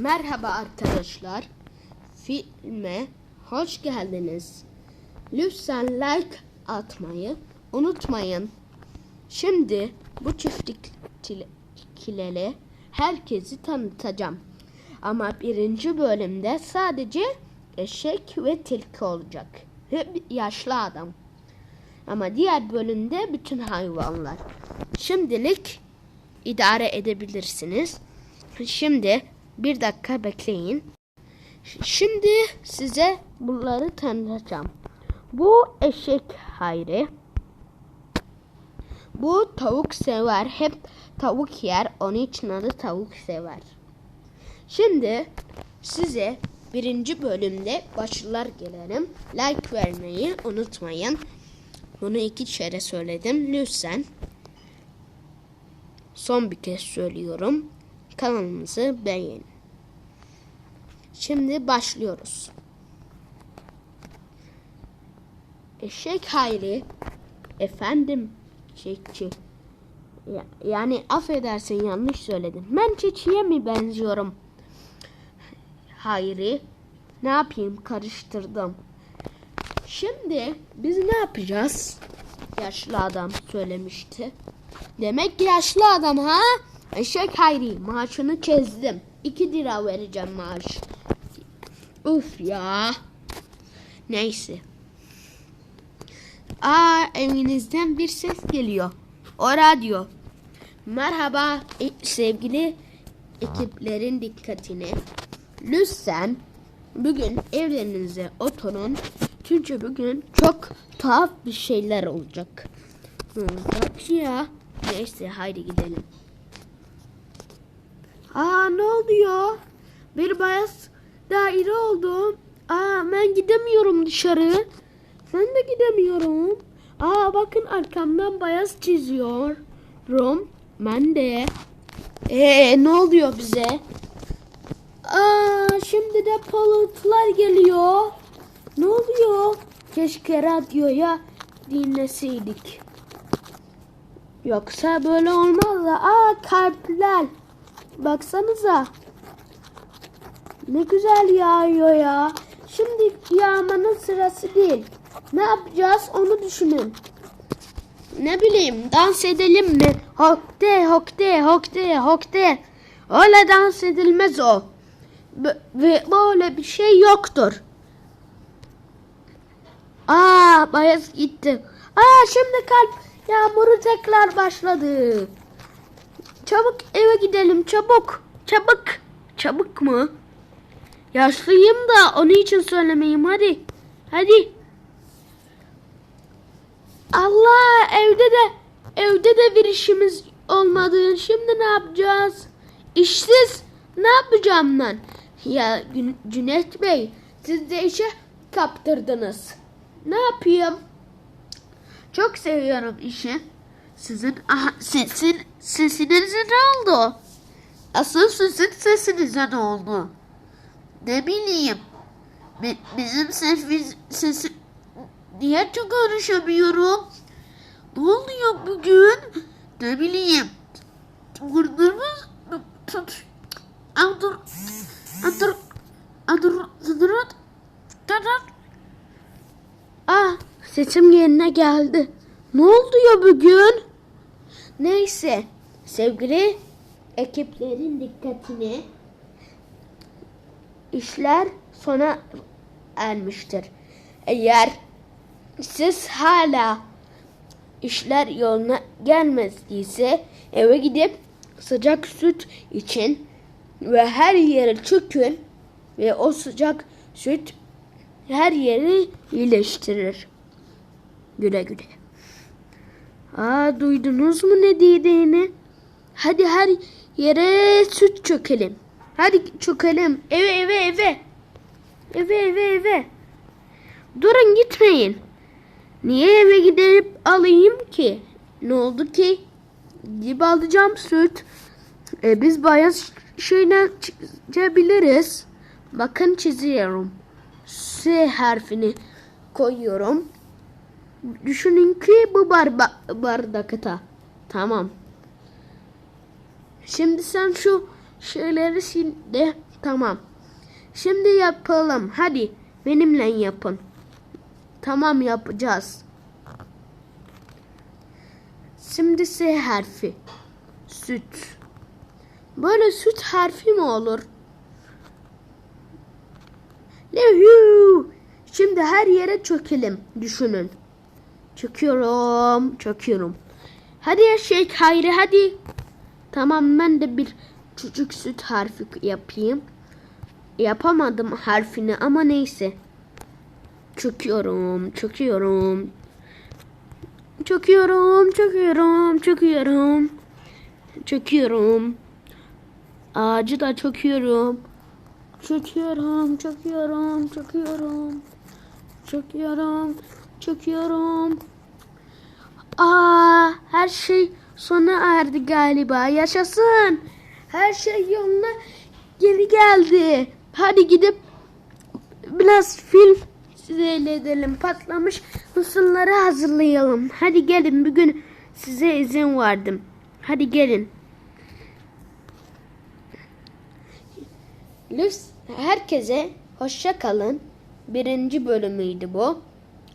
Merhaba arkadaşlar. Filme hoş geldiniz. Lütfen like atmayı unutmayın. Şimdi bu çiftlikleri herkesi tanıtacağım. Ama birinci bölümde sadece eşek ve tilki olacak. Ve yaşlı adam. Ama diğer bölümde bütün hayvanlar. Şimdilik idare edebilirsiniz. Şimdi bir dakika bekleyin. Şimdi size bunları tanıtacağım. Bu eşek Hayri. Bu tavuk sever. Hep tavuk yer. Onun için adı tavuk sever. Şimdi size birinci bölümde başlar gelelim. Like vermeyi unutmayın. Bunu iki kere söyledim. Lütfen son bir kez söylüyorum. Kanalımızı beğenin. Şimdi başlıyoruz. Eşek Hayri efendim çiçekçi. Ya- yani affedersin yanlış söyledim. Ben çiçeğe mi benziyorum? Hayri ne yapayım karıştırdım. Şimdi biz ne yapacağız? Yaşlı adam söylemişti. Demek yaşlı adam ha? Eşek Hayri maaşını çizdim. 2 lira vereceğim maaş. Uf ya. Neyse. Aa evinizden bir ses geliyor. O radyo. Merhaba e, sevgili ekiplerin dikkatini. Lütfen bugün evlerinize oturun. Çünkü bugün çok tuhaf bir şeyler olacak. Bak ya. Neyse haydi gidelim. Aa ne oluyor? Bir beyaz daire oldu. Aa ben gidemiyorum dışarı. Ben de gidemiyorum. Aa bakın arkamdan beyaz çiziyorum. Ben de. Ee ne oluyor bize? Aa şimdi de parıltılar geliyor. Ne oluyor? Keşke radyoya dinleseydik. Yoksa böyle olmaz da. Aa kalpler. Baksanıza. Ne güzel yağıyor ya. Şimdi yağmanın sırası değil. Ne yapacağız onu düşünün. Ne bileyim dans edelim mi? Hokte hokte hokte hokte. Öyle dans edilmez o. Ve böyle bir şey yoktur. Aa bayaz gitti. Aa şimdi kalp yağmuru tekrar başladı. Çabuk eve gidelim çabuk. Çabuk. Çabuk mu? Yaşlıyım da onun için söylemeyeyim hadi. Hadi. Allah evde de evde de bir işimiz olmadı. Şimdi ne yapacağız? İşsiz ne yapacağım ben? Ya Cüneyt Bey siz de işe kaptırdınız. Ne yapayım? Çok seviyorum işi. Sizin aha, sesin sesinize ne oldu? Asıl sizin sesinize ne oldu? Ne bileyim. Bi- bizim sesimiz sesi niye çok konuşamıyorum? Ne oluyor bugün? Ne bileyim. Sesim yerine geldi. Ne oluyor bugün? Neyse sevgili ekiplerin dikkatini işler sona ermiştir. Eğer siz hala işler yoluna gelmediyse eve gidip sıcak süt için ve her yere çökün ve o sıcak süt her yeri iyileştirir. Güle güle. Aa duydunuz mu ne dediğini? Hadi her yere süt çökelim. Hadi çökelim. Eve eve eve. Eve eve eve. Durun gitmeyin. Niye eve gidip alayım ki? Ne oldu ki? Gidip alacağım süt. E, biz bayağı şeyler çizebiliriz. Bakın çiziyorum. S harfini koyuyorum. Düşünün ki bu barba bardakta. Tamam. Şimdi sen şu şeyleri sil de Tamam. Şimdi yapalım. Hadi benimle yapın. Tamam yapacağız. Şimdi S harfi. Süt. Böyle süt harfi mi olur? Lehu. Şimdi her yere çökelim. Düşünün. Çöküyorum. Çöküyorum. Hadi ya Şeyh Hayri hadi. Tamam ben de bir çocuk süt harfi yapayım. Yapamadım harfini ama neyse. Çöküyorum, çöküyorum. Çöküyorum, çöküyorum, çöküyorum. Çöküyorum. Ağacı da çöküyorum. Çöküyorum, çöküyorum, çöküyorum. Çöküyorum, çöküyorum. Aa, her şey sona erdi galiba. Yaşasın. Her şey yoluna geri geldi. Hadi gidip biraz film seyredelim. Patlamış mısırları hazırlayalım. Hadi gelin bugün size izin verdim. Hadi gelin. Herkese hoşça kalın. Birinci bölümüydü bu.